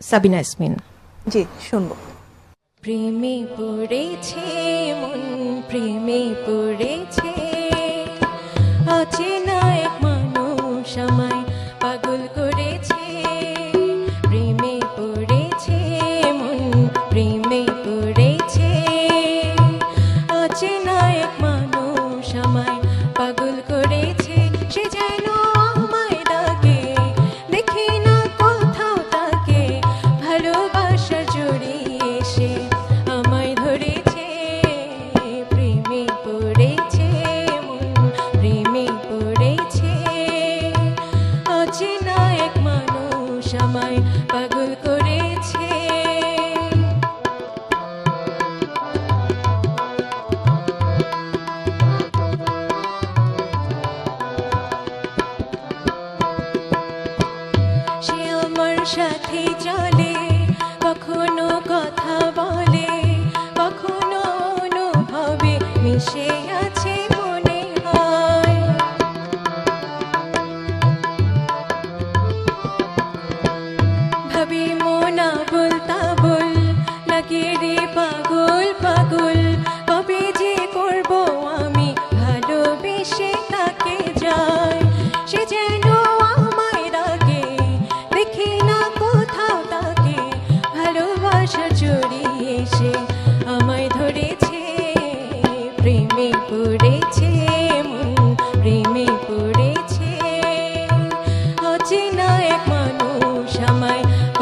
সাবিনা ইসমিন জি শুনব। প্রেমে পড়েছে মন প্রেমে পড়েছে অচেনা মানুষ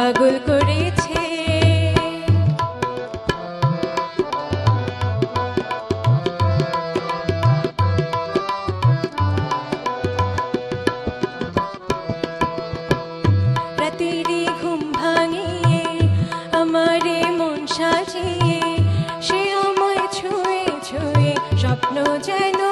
পাগল করেছে। রাতেরই ঘুম আমারে সে আমায় ছুঁয়ে ছুঁয়ে স্বপ্ন যেন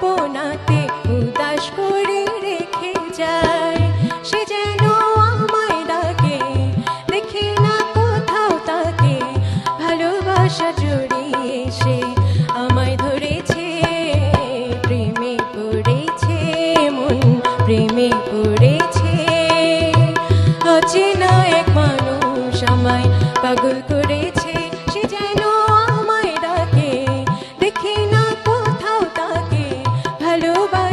কল্পনাতে উদাস করে রেখে যায়। সে যেন আমায় ডাকে, দেখি না কোথাও তাকে। ভালোবাসা সে আমায় ধরেছে, প্রেমে পড়েছে মন, প্রেমে পড়েছে। অচেনা এক মানুষ আমায় পাগল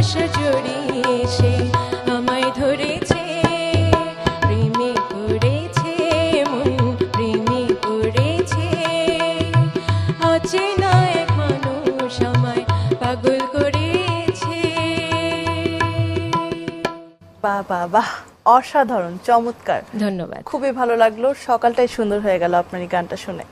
ভালোবাসা জড়িয়ে সে আমায় ধরেছে প্রেমে পড়েছে মন প্রেমে পড়েছে। অচেনা এক মানুষ আমায় পাগল করেছে। বাহ বাহ অসাধারণ চমৎকার। ধন্যবাদ। খুবই ভালো লাগল সকালটাই সুন্দর হয়ে গেল আপনার এই গানটা শুনে।